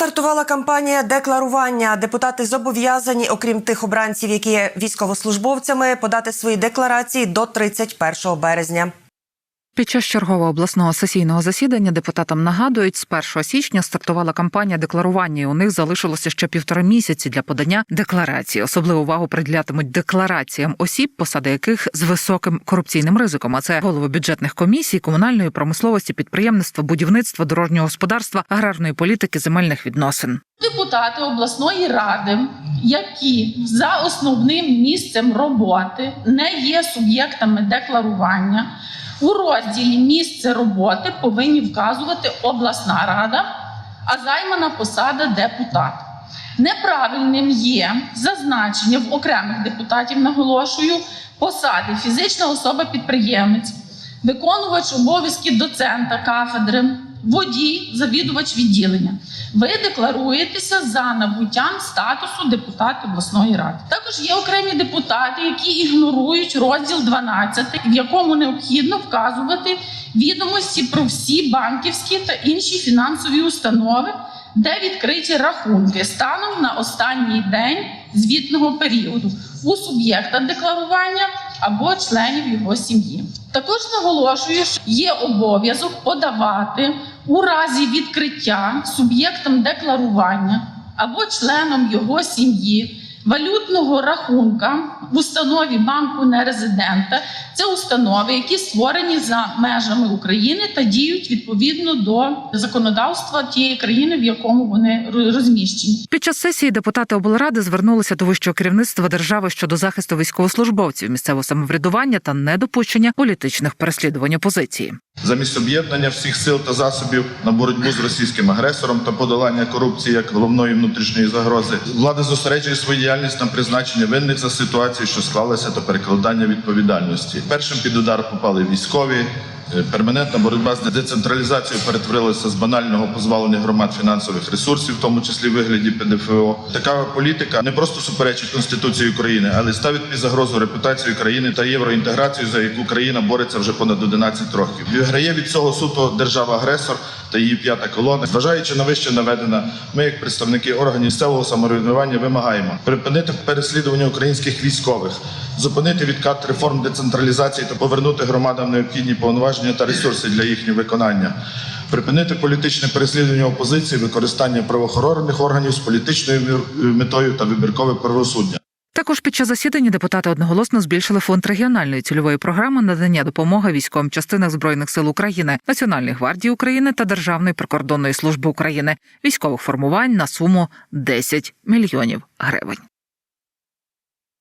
Стартувала кампанія декларування. Депутати зобов'язані, окрім тих обранців, які є військовослужбовцями, подати свої декларації до 31 березня. Під час чергового обласного сесійного засідання депутатам нагадують, з 1 січня стартувала кампанія декларування. і У них залишилося ще півтора місяці для подання декларації. Особливу увагу приділятимуть деклараціям осіб, посади яких з високим корупційним ризиком. А це голови бюджетних комісій, комунальної промисловості, підприємництва, будівництва, дорожнього господарства, аграрної політики, земельних відносин. Депутати обласної ради, які за основним місцем роботи не є суб'єктами декларування, у розділі місце роботи повинні вказувати обласна рада, а займана посада депутат. Неправильним є зазначення в окремих депутатів, наголошую, посади фізична особа-підприємець, виконувач обов'язків доцента кафедри, водій, завідувач відділення. Ви декларуєтеся за набуттям статусу депутата обласної ради. Також є окремі депутати, які ігнорують розділ 12, в якому необхідно вказувати відомості про всі банківські та інші фінансові установи, де відкриті рахунки станом на останній день звітного періоду у суб'єкта декларування або членів його сім'ї. Також наголошую, що є обов'язок подавати у разі відкриття суб'єктом декларування або членом його сім'ї валютного рахунка в установі банку нерезидента. Це установи, які створені за межами України та діють відповідно до законодавства тієї країни, в якому вони розміщені. Під час сесії депутати облради звернулися до вищого керівництва держави щодо захисту військовослужбовців, місцевого самоврядування та недопущення політичних переслідувань опозиції. Замість об'єднання всіх сил та засобів на боротьбу з російським агресором та подолання корупції як головної внутрішньої загрози, влада зосереджує свою діяльність на призначенні винних за ситуацію, що склалася, та перекладання відповідальності. Першим під удар попали військові. Е, Перманентна боротьба з децентралізацією перетворилася з банального позбавлення громад фінансових ресурсів, в тому числі в вигляді ПДФО. Така політика не просто суперечить Конституції України, але ставить під загрозу репутацію країни та євроінтеграцію, за яку країна бореться вже понад 11 років. Виграє від цього суто держава-агресор та її п'ята колона. Зважаючи на вище наведене, ми, як представники органів місцевого самоврядування, вимагаємо припинити переслідування українських військових, зупинити відкат реформ децентралізації та повернути громадам необхідні повноваження та ресурси для їхнього виконання. Припинити політичне переслідування опозиції, використання правоохоронних органів з політичною метою та вибіркове правосуддя. Також під час засідання депутати одноголосно збільшили фонд регіональної цільової програми надання допомоги військовим частинах збройних сил України, Національної гвардії України та Державної прикордонної служби України військових формувань на суму 10 мільйонів гривень.